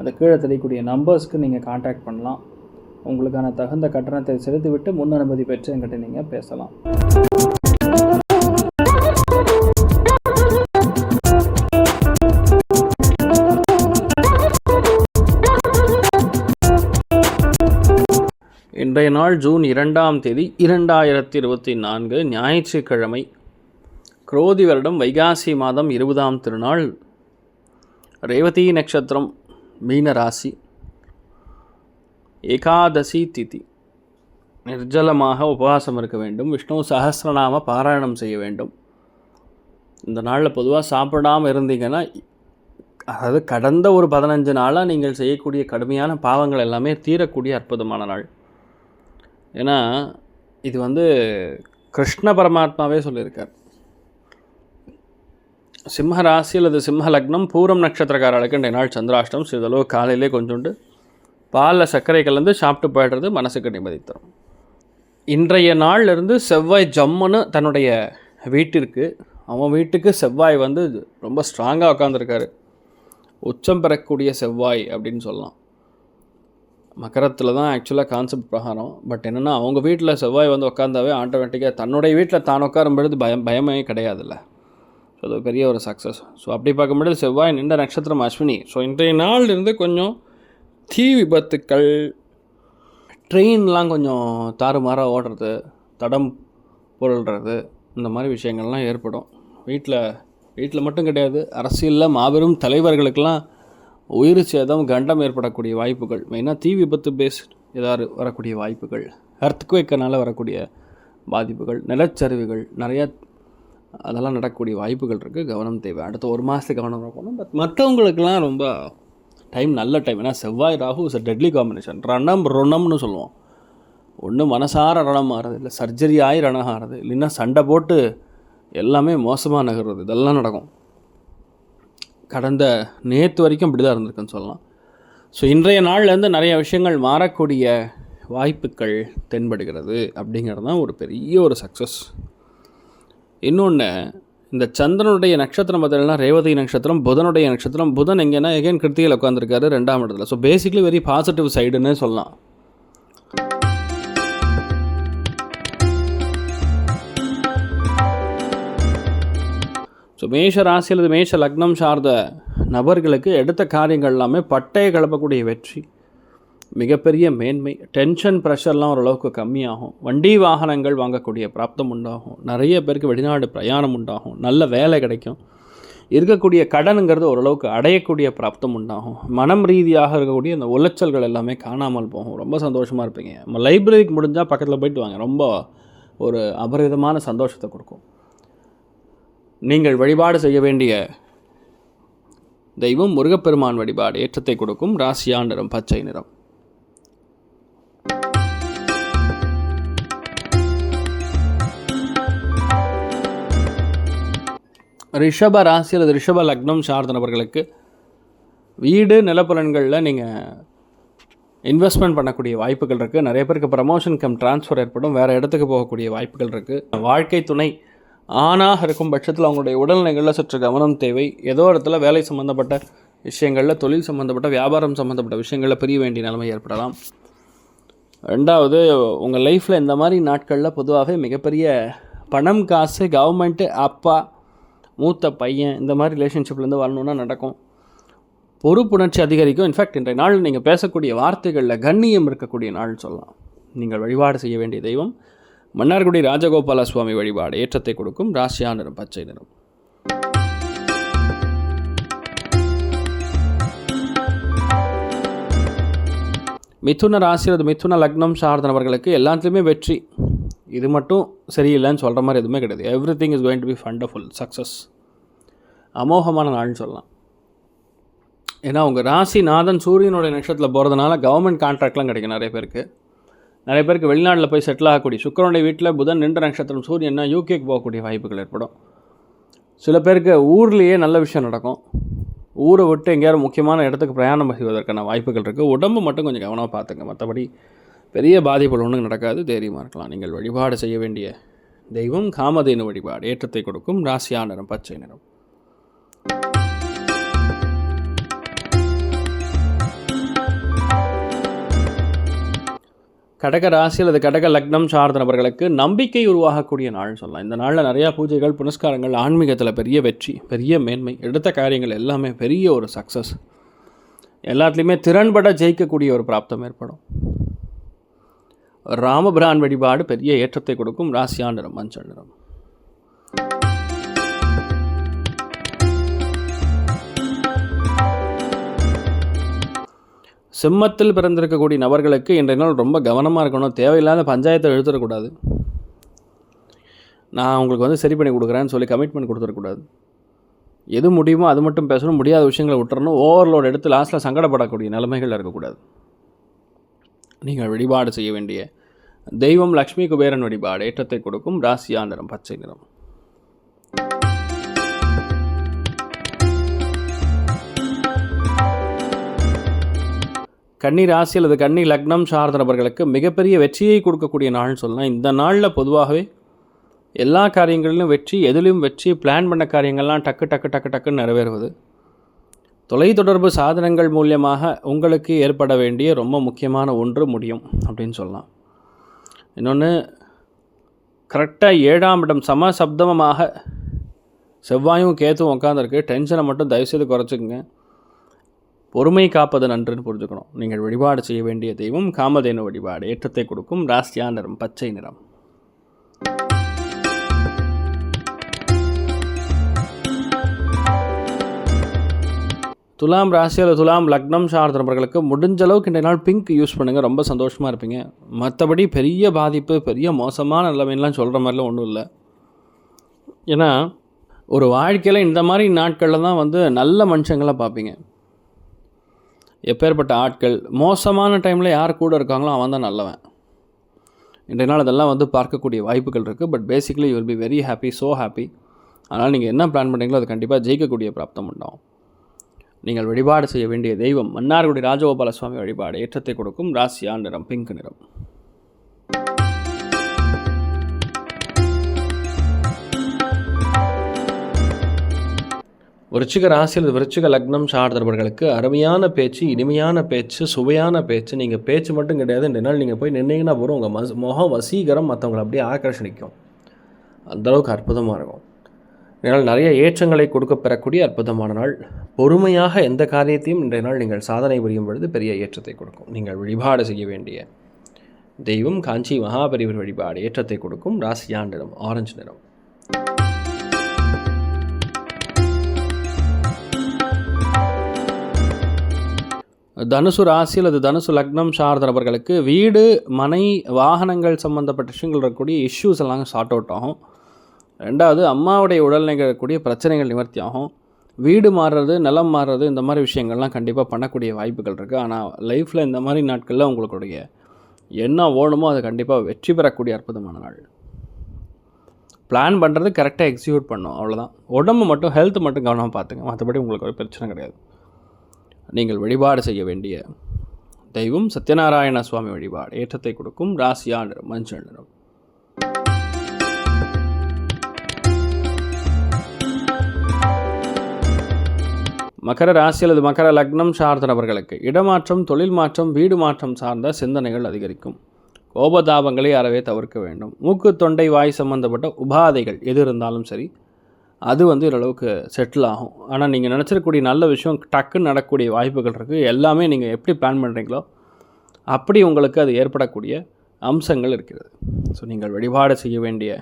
அந்த கீழே தெரியக்கூடிய நம்பர்ஸ்க்கு நீங்கள் காண்டாக்ட் பண்ணலாம். உங்களுக்கான தகுந்த கட்டணத்தை செலுத்திவிட்டு முன் அனுமதி பெற்று என்கிட்ட நீங்கள் பேசலாம். இன்றைய நாள் ஜூன் இரண்டாம் தேதி இரண்டாயிரத்தி இருபத்தி நான்கு ஞாயிற்றுக்கிழமை. குரோதி வருடம் வைகாசி மாதம் இருபதாம் திருநாள். ரேவதி நட்சத்திரம் மீன ராசி ஏகாதசி திதி. நிர்ஜலமாக உபவாசம் இருக்க வேண்டும். விஷ்ணு சஹஸ்ரநாம பாராயணம் செய்ய வேண்டும். இந்த நாளில் பொதுவாக சாப்பிடாமல் இருந்தீங்கன்னா அதாவது கடந்த ஒரு பதினஞ்சு நாளாக நீங்கள் செய்யக்கூடிய கடுமையான பாவங்கள் எல்லாமே தீரக்கூடிய அற்புதமான நாள். ஏன்னா இது வந்து கிருஷ்ண பரமாத்மாவே சொல்லியிருக்கார். சிம்ம ராசி அல்லது சிம்ம லக்னம் பூரம் நட்சத்திரக்காரர்களுக்கு இன்றைய நாள் சந்திராஷ்டம். சிறிதளவு காலையிலே கொஞ்சோண்டு பாலில் சர்க்கரை கலந்து சாப்பிட்டு போயிடுறது மனசுக்கு நிம்மதி தரும். இன்றைய நாள்லேருந்து செவ்வாய் ஜம்முன்னு தன்னுடைய வீட்டிற்கு அவன் வீட்டுக்கு செவ்வாய் வந்து ரொம்ப ஸ்ட்ராங்காக உட்காந்துருக்காரு உச்சம் பெறக்கூடிய செவ்வாய் அப்படின்னு சொல்லலாம். மகரத்தில் தான் ஆக்சுவலாக கான்செப்ட் பிரகாரம். பட் என்னென்னா அவங்க வீட்டில் செவ்வாய் வந்து உட்காந்தாவே ஆட்டோமேட்டிக்காக தன்னுடைய வீட்டில் தான் உட்காரும் பொழுது பயம் பயமே கிடையாதுல்ல. அது பெரிய ஒரு சக்ஸஸ் ஸோ அப்படி பார்க்கும்பொழுது செவ்வாய் நின்ற நட்சத்திரம் அஸ்வினி. ஸோ இன்றைய நாள்லேருந்து கொஞ்சம் தீ விபத்துக்கள் ட்ரெயின்லாம் கொஞ்சம் தாறுமாறாக ஓடுறது தடம் புரள்றது இந்த மாதிரி விஷயங்கள்லாம் ஏற்படும். வீட்டில் வீட்டில் மட்டும் கிடையாது அரசியலில் மாபெரும் தலைவர்களுக்கெல்லாம் உயிர் சேதம் கண்டம் ஏற்படக்கூடிய வாய்ப்புகள். மெயினாக தீ விபத்து பேஸ்ட் ஏதாவது வரக்கூடிய வாய்ப்புகள் எர்த்குவேக்கனால் வரக்கூடிய பாதிப்புகள் நிலச்சரிவுகள் நிறையா அதெல்லாம் நடக்கக்கூடிய வாய்ப்புகள் இருக்குது கவனம் தேவை. அடுத்த ஒரு மாதத்துக்கு கவனம் இருக்கணும் பட் மற்றவங்களுக்கெல்லாம் ரொம்ப டைம் நல்ல டைம் ஏன்னா செவ்வாய் Rahu is a deadly combination ரணம் ருணம்னு சொல்லுவோம். ஒன்று மனசார ரணம் ஆகிறது இல்லை சர்ஜரி ஆகி ரணம் ஆகிறது இல்லைன்னா சண்டை போட்டு எல்லாமே மோசமாக நகர்றது. இதெல்லாம் நடக்கும். கடந்த நேற்று வரைக்கும் இப்படி தான் இருந்திருக்குன்னு சொல்லலாம். ஸோ இன்றைய நாள்லேருந்து நிறைய விஷயங்கள் மாறக்கூடிய வாய்ப்புகள் தென்படுகிறது அப்படிங்கிறது தான் ஒரு பெரிய ஒரு சக்ஸஸ் இன்னொன்று இந்த சந்திரனுடைய நட்சத்திரம் பார்த்தீங்கன்னா ரேவதி நட்சத்திரம் புதனுடைய நட்சத்திரம். புதன் எங்கேன்னா எகைன் கிருத்தியில் உட்காந்துருக்காரு ரெண்டாம் இடத்துல. ஸோ பேசிக்லி வெரி பாசிட்டிவ் சைடுன்னு சொல்லலாம். ஸோ மேஷ ராசி அல்லது மேஷ லக்னம் சார்ந்த நபர்களுக்கு எடுத்த காரியங்கள் எல்லாமே பட்டையை கிளப்பக்கூடிய வெற்றி. மிகப்பெரிய மேன்மை. டென்ஷன் ப்ரெஷர்லாம் ஓரளவுக்கு கம்மியாகும். வண்டி வாகனங்கள் வாங்கக்கூடிய பிராப்தம் உண்டாகும். நிறைய பேருக்கு வெளிநாடு பிரயாணம் உண்டாகும். நல்ல வேலை கிடைக்கும். இருக்கக்கூடிய கடனுங்கிறது ஓரளவுக்கு அடையக்கூடிய பிராப்தம் உண்டாகும். மனம் ரீதியாக இருக்கக்கூடிய அந்த உளைச்சல்கள் எல்லாமே காணாமல் போகும். ரொம்ப சந்தோஷமாக இருப்பீங்க. நம்ம லைப்ரரிக்கு முடிஞ்சால் பக்கத்தில் போயிட்டு வாங்க. ரொம்ப ஒரு அபரிதமான சந்தோஷத்தை கொடுக்கும். நீங்கள் வழிபாடு செய்ய வேண்டிய தெய்வம் முருகப்பெருமான் வழிபாடு ஏற்றத்தை கொடுக்கும். ராசியா நிறம் பச்சை நிறம். ரிஷப ராசி அல்லது ரிஷப லக்னம் சார்ந்த நபர்களுக்கு வீடு நிலப்பலன்களில் நீங்கள் இன்வெஸ்ட்மெண்ட் பண்ணக்கூடிய வாய்ப்புகள் இருக்குது நிறைய பேருக்கு ப்ரமோஷன் கம் ட்ரான்ஸ்ஃபர் ஏற்படும். வேறு இடத்துக்கு போகக்கூடிய வாய்ப்புகள் இருக்குது வாழ்க்கை துணை ஆணாக இருக்கும் பட்சத்தில் அவங்களுடைய உடல்நிலைகளில் சற்று கவனம் தேவை. ஏதோ இடத்துல வேலை சம்மந்தப்பட்ட விஷயங்களில் தொழில் சம்மந்தப்பட்ட வியாபாரம் சம்மந்தப்பட்ட விஷயங்களில் பிரிய வேண்டிய நிலைமை ஏற்படலாம். ரெண்டாவது உங்கள் லைஃப்பில் இந்த மாதிரி நாட்களில் பொதுவாகவே மிகப்பெரிய பணம் காசு கவர்மெண்ட்டு அப்பா மூத்த பையன் இந்த மாதிரி ரிலேஷன்ஷிப்லேருந்து வரணுன்னா நடக்கும். பொறுப்புணர்ச்சி அதிகரிக்கும். இன்ஃபேக்ட் இன்றைய நாள் நீங்கள் பேசக்கூடிய வார்த்தைகளில் கண்ணியம் இருக்கக்கூடிய நாள் சொல்லலாம். நீங்கள் வழிபாடு செய்ய வேண்டிய தெய்வம் மன்னார்குடி ராஜகோபால சுவாமி வழிபாடு ஏற்றத்தை கொடுக்கும். ராசியா நிறம் பச்சை நிறம். மிதுன ராசி அல்லது மிதுன லக்னம் சார்ந்தவர்களுக்கு எல்லாத்துலேயுமே வெற்றி. இது மட்டும் சரியில்லைன்னு சொல்கிற மாதிரி எதுவுமே கிடையாது. Everything is going to be wonderful success அமோகமான நாள்னு சொல்லலாம். ஏன்னா உங்கள் ராசிநாதன் சூரியனுடைய நட்சத்திரத்தில் போகிறதுனால கவர்மெண்ட் கான்ட்ராக்ட்லாம் கிடைக்கும் நிறைய பேருக்கு. நிறைய பேருக்கு வெளிநாட்டில் போய் செட்டில் ஆகக்கூடிய சுக்கரனுடைய வீட்டில் புதன் நின்ற நட்சத்திரம் சூரியன்னா யூகேக்கு போகக்கூடிய வாய்ப்புகள் ஏற்படும். சில பேருக்கு ஊர்லேயே நல்ல விஷயம் நடக்கும். ஊரை விட்டு எங்கேயாவது முக்கியமான இடத்துக்கு பிரயாணம் செய்வதற்கான வாய்ப்புகள் இருக்குது உடம்பு மட்டும் கொஞ்சம் கவனமாக பார்த்துங்க. மற்றபடி பெரிய பாதிப்புகள் ஒன்றும் நடக்காது தைரியமாக இருக்கலாம். நீங்கள் வழிபாடு செய்ய வேண்டிய தெய்வம் காமதேனு வழிபாடு ஏற்றத்தை கொடுக்கும் ராசியா நிறம் பச்சை நிறம். கடக ராசி அல்லது கடக லக்னம் சார்ந்த நபர்களுக்கு நம்பிக்கை உருவாகக்கூடிய நாள்னு சொல்லலாம். இந்த நாளில் நிறையா பூஜைகள் புனஸ்காரங்கள் ஆன்மீகத்தில் பெரிய வெற்றி பெரிய மேன்மை எடுத்த காரியங்கள் எல்லாமே பெரிய ஒரு சக்ஸஸ் எல்லாத்துலேயுமே திறன்பட ஜெயிக்கக்கூடிய ஒரு பிராப்தம் ஏற்படும். ராமபிரான் வழிபாடு பெரிய ஏற்றத்தை கொடுக்கும் ராசியா நிறம் மஞ்சள் நிறம் சிம்மத்தில் பிறந்திருக்கக்கூடிய நபர்களுக்கு இன்றைய நாள் ரொம்ப கவனமாக இருக்கணும். தேவையில்லாத பஞ்சாயத்தை எழுத்துடக்கூடாது நான் உங்களுக்கு வந்து சரி பண்ணி கொடுக்குறேன்னு சொல்லி கமிட்மெண்ட் கொடுத்துடக்கூடாது. எது முடியுமோ அது மட்டும் பேசணும். முடியாத விஷயங்களை விட்டுறணும். ஓவர்லோட் எடுத்து லாஸ்ட்டில் சங்கடப்படக்கூடிய நிலைமைகள் இருக்கக்கூடாது. நீங்கள் வழிபாடு செய்ய வேண்டிய தெய்வம் லக்ஷ்மி குபேரன் வழிபாடு ஏற்றத்தை கொடுக்கும் ராசியா நிறம் பச்சை நிறம். கன்னி ராசி அல்லது கன்னி லக்னம் சார்ந்த நபர்களுக்கு மிகப்பெரிய வெற்றியை கொடுக்கக்கூடிய நாள்னு சொல்லலாம். இந்த நாளில் பொதுவாகவே எல்லா காரியங்களிலும் வெற்றி எதிலும் வெற்றி பிளான் பண்ண காரியங்கள்லாம் டக்கு டக்கு டக்கு டக்குன்னு நிறைவேறுவது. தொலைத்தொடர்பு சாதனங்கள் மூலியமாக உங்களுக்கு ஏற்பட வேண்டிய ரொம்ப முக்கியமான ஒன்று முடியும் அப்படின்னு சொல்லலாம். இன்னொன்று கரெக்டாக ஏழாம் இடம் சம சப்தமமாக செவ்வாயும் கேத்தும் உட்காந்துருக்கு டென்ஷனை மட்டும் தயவுசெய்து குறைச்சிக்கங்க. பொறுமை காப்பது நன்றுன்னு புரிஞ்சுக்கணும். நீங்கள் வழிபாடு செய்ய வேண்டிய தெய்வம் காமதேனு வழிபாடு. ஏற்றத்தை கொடுக்கும். ராசியா நிறம் பச்சை நிறம். துலாம் ராசி அல்லது துலாம் லக்னம் சார்ந்த நபர்களுக்கு முடிஞ்ச அளவுக்கு இன்றைய நாள் பிங்க் யூஸ் பண்ணுங்கள் ரொம்ப சந்தோஷமாக இருப்பீங்க. மற்றபடி பெரிய பாதிப்பு பெரிய மோசமான நிலைமைலாம் சொல்கிற மாதிரிலாம் ஒன்றும் இல்லை. ஏன்னா ஒரு வாழ்க்கையில் இந்த மாதிரி நாட்களில் தான் வந்து நல்ல மனுஷங்களை பார்ப்பீங்க. எப்பேற்பட்ட ஆட்கள் மோசமான டைமில் யார் கூட இருக்காங்களோ அவன் தான் நல்லவன். இன்றைய நாள் அதெல்லாம் வந்து பார்க்கக்கூடிய வாய்ப்புகள் இருக்குது but basically you will be very happy so happy அதனால் நீங்கள் என்ன பிளான் பண்ணுறீங்களோ அது கண்டிப்பாக ஜெயிக்கக்கூடிய பிராப்தம் உண்டாகும். நீங்கள் வழிபாடு செய்ய வேண்டிய தெய்வம் மன்னார்குடி ராஜகோபால சுவாமி வழிபாடு ஏற்றத்தை கொடுக்கும் ராசியா நிறம் பிங்க் நிறம். விருச்சிக ராசி அல்லது விருச்சிக லக்னம் சார்ந்தவர்களுக்கு அருமையான பேச்சு இனிமையான பேச்சு சுவையான பேச்சு. நீங்கள் பேச்சு மட்டும் கிடையாது இந்த நாள் நீங்கள் போய் நின்னீங்கன்னா போகிறோம் உங்கள் மஸ் முகம் வசீகரம் மற்றவங்களை அப்படியே ஆக்கர்ஷணிக்கும் அந்தளவுக்கு அற்புதமாக இருக்கும். இதனால் நிறைய ஏற்றங்களை கொடுக்க பெறக்கூடிய அற்புதமான நாள். பொறுமையாக எந்த காரியத்தையும் இன்றைய நாள் நீங்கள் சாதனை புரியும் பொழுது பெரிய ஏற்றத்தை கொடுக்கும். நீங்கள் வழிபாடு செய்ய வேண்டிய தெய்வம் காஞ்சி மகாபரிவர் வழிபாடு ஏற்றத்தை கொடுக்கும். ராசியான் நிறம் ஆரஞ்சு நிறம். தனுசு ராசி அல்லது தனுசு லக்னம் சார்ந்த நபர்களுக்கு வீடு மனை வாகனங்கள் சம்மந்தப்பட்ட விஷயங்கள் இருக்கக்கூடிய இஷ்யூஸ் எல்லாம் சார்ட் அவுட் ஆகும். ரெண்டாவது அம்மாவுடைய உடல்நிலை இருக்கக்கூடிய பிரச்சனைகள் நிவர்த்தி ஆகும் வீடு மாறுறது நிலம் மாறுறது இந்த மாதிரி விஷயங்கள்லாம் கண்டிப்பாக பண்ணக்கூடிய வாய்ப்புகள் இருக்குது ஆனால் லைஃப்பில் இந்த மாதிரி நாட்களில் உங்களுடைய என்ன ஓணுமோ அதை கண்டிப்பாக வெற்றி பெறக்கூடிய அற்புதமான நாள். பிளான் பண்ணுறது கரெக்டாக எக்ஸிக்யூட் பண்ணும். அவ்வளோதான் உடம்பு மட்டும் ஹெல்த் மட்டும் கவனமாக பார்த்துங்க. மற்றபடி உங்களுக்கு ஒரு பிரச்சனை கிடையாது. நீங்கள் வழிபாடு செய்ய வேண்டிய தெய்வம் சத்யநாராயண சுவாமி வழிபாடு. ஏற்றத்தை கொடுக்கும் ராசியா நிறம் மஞ்சள் நிறம். மகர ராசி அல்லது மகர லக்னம் சார்ந்த நபர்களுக்கு இடமாற்றம் தொழில் மாற்றம் வீடு மாற்றம் சார்ந்த சிந்தனைகள் அதிகரிக்கும். கோபதாபங்களை அறவே தவிர்க்க வேண்டும். மூக்கு தொண்டை வாய் சம்பந்தப்பட்ட உபாதைகள் எது இருந்தாலும் சரி அது வந்து ஓரளவுக்கு செட்டில் ஆகும். ஆனால் நீங்கள் நினச்சிருக்கக்கூடிய நல்ல விஷயம் டக்குன்னு நடக்கக்கூடிய வாய்ப்புகள் இருக்குது எல்லாமே நீங்கள் எப்படி பிளான் பண்ணுறீங்களோ அப்படி உங்களுக்கு அது ஏற்படக்கூடிய அம்சங்கள் இருக்கிறது. ஸோ நீங்கள் வழிபாடு செய்ய வேண்டிய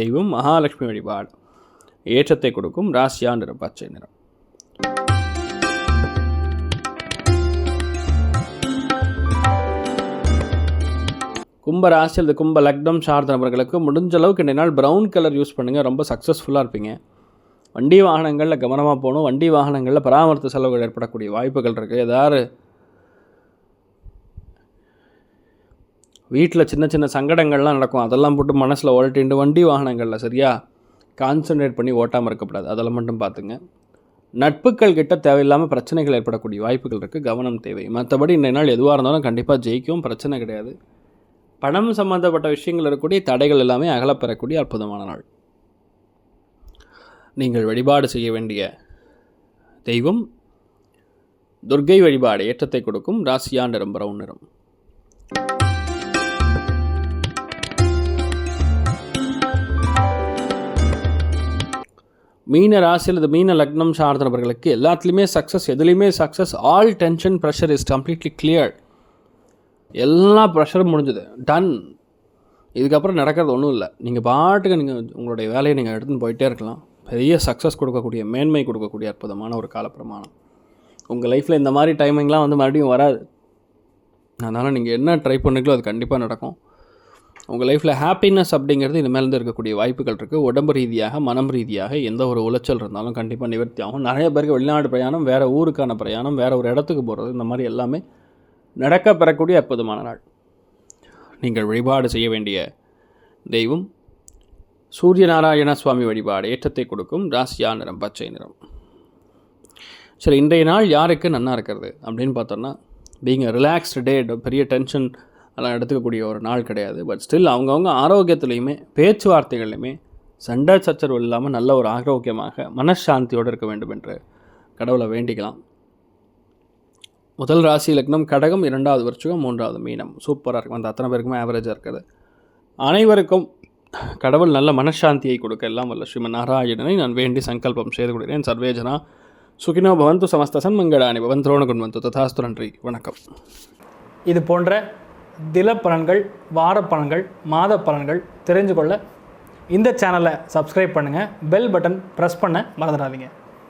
தெய்வம் மகாலட்சுமி வழிபாடு. ஏற்றத்தை கொடுக்கும் ராசியான் நிறம் பச்சை நிறம் கும்ப ராசி அல்லது கும்ப லக்னம் சார்ந்த நபர்களுக்கு முடிஞ்ச அளவுக்கு நாள் ப்ரௌன் கலர் யூஸ் பண்ணுங்கள் ரொம்ப சக்ஸஸ்ஃபுல்லாக இருப்பீங்க. வண்டி வாகனங்களில் கவனமாக போகணும். வண்டி வாகனங்களில் பராமரித்து செலவுகள் ஏற்படக்கூடிய வாய்ப்புகள் இருக்குது ஏதாவது வீட்டில் சின்ன சின்ன சங்கடங்கள்லாம் நடக்கும். அதெல்லாம் போட்டு மனசில் உழட்டிண்டு வண்டி வாகனங்களில் சரியா கான்சன்ட்ரேட் பண்ணி ஓட்டாமல் இருக்கக்கூடாது அதெல்லாம் மட்டும் பார்த்துங்க. நட்புகள் கிட்ட தேவையில்லாமல் பிரச்சனைகள் ஏற்படக்கூடிய வாய்ப்புகள் இருக்குது கவனம் தேவை. மற்றபடி இன்றைய நாள் எதுவாக இருந்தாலும் கண்டிப்பாக ஜெயிக்கும். பிரச்சனை கிடையாது. பணம் சம்மந்தப்பட்ட விஷயங்கள் இருக்கக்கூடிய தடைகள் எல்லாமே அகலப்பெறக்கூடிய அற்புதமான நாள். நீங்கள் வழிபாடு செய்ய வேண்டிய தெய்வம் துர்க்கை வழிபாடு ஏற்றத்தை கொடுக்கும் ராசியா நிறம் பிரவுன் நிறம். மீன ராசியில் இது மீன லக்னம் சார்ந்தவர்களுக்கு எல்லாத்துலேயுமே சக்ஸஸ் எதுலேயுமே success all tension pressure is completely cleared எல்லா ப்ரெஷரும் முடிஞ்சுது. டன் இதுக்கப்புறம் நடக்கிறது ஒன்றும் இல்லை. நீங்கள் பாட்டுக்கு நீங்கள் உங்களுடைய வேலையை நீங்கள் எடுத்துன்னு போயிட்டே இருக்கலாம். பெரிய சக்ஸஸ் கொடுக்கக்கூடிய மேன்மை கொடுக்கக்கூடிய அற்புதமான ஒரு காலப்பிரமாணம். உங்கள் லைஃப்பில் இந்த மாதிரி டைமிங்லாம் வந்து மறுபடியும் வராது. அதனால் நீங்கள் என்ன ட்ரை பண்ணுறீங்களோ அது கண்டிப்பாக நடக்கும். உங்கள் லைஃப்பில் ஹாப்பினஸ் அப்படிங்கிறது இனிமேலேருந்து இருக்கக்கூடிய வாய்ப்புகள் இருக்குது உடம்பு ரீதியாக மனம் ரீதியாக எந்த ஒரு உளைச்சல் இருந்தாலும் கண்டிப்பாக நிவர்த்தி ஆகும். நிறைய பேருக்கு வெளிநாடு பிரயாணம் வேறு ஊருக்கான பிரயாணம் வேறு ஒரு இடத்துக்கு போகிறது இந்த மாதிரி எல்லாமே நடக்க பெறக்கூடிய அற்புதமான நாள். நீங்கள் வழிபாடு செய்ய வேண்டிய தெய்வம் சூரிய நாராயண சுவாமி வழிபாடு ஏற்றத்தை கொடுக்கும் ராசியா நிறம் பச்சை நிறம். சரி இன்றைய நாள் யாருக்கு நன்னா இருக்கிறது அப்படின்னு பார்த்தோன்னா பீங் ரிலாக்ஸ்டு டே பெரிய டென்ஷன் எல்லாம் எடுத்துக்கக்கூடிய ஒரு நாள் கிடையாது. பட் ஸ்டில் அவங்கவுங்க ஆரோக்கியத்துலேயுமே பேச்சுவார்த்தைகள்லையுமே சண்டை சச்சரவு இல்லாமல் நல்ல ஒரு ஆரோக்கியமாக மனசாந்தியோடு இருக்க வேண்டும் என்று கடவுளை வேண்டிக்கலாம். முதல் ராசி லக்னம் கடகம் இரண்டாவது விருச்சிகம் மூன்றாவது மீனம். சூப்பராக இருக்கும். அந்த அத்தனை பேருக்குமே ஆவரேஜாக இருக்குது. அனைவருக்கும் கடவுள் நல்ல மனசாந்தியை கொடுக்க எல்லாம் வல்ல. ஸ்ரீமன் நாராயணனை நான் வேண்டி சங்கல்பம் செய்து கொள்கிறேன். சர்வேஜனா சுகினோ பவந்து சமஸ்த சன்மங்கடானி துரோணகுன் வந்து ததாஸ்து நன்றி. வணக்கம். இது போன்ற தில பலன்கள் வார பலன்கள் மாத பலன்கள் தெரிஞ்சு கொள்ள இந்த சேனலை சப்ஸ்கிரைப் பண்ணுங்கள் பெல் பட்டன் ப்ரெஸ் பண்ண மறந்துடாதீங்க.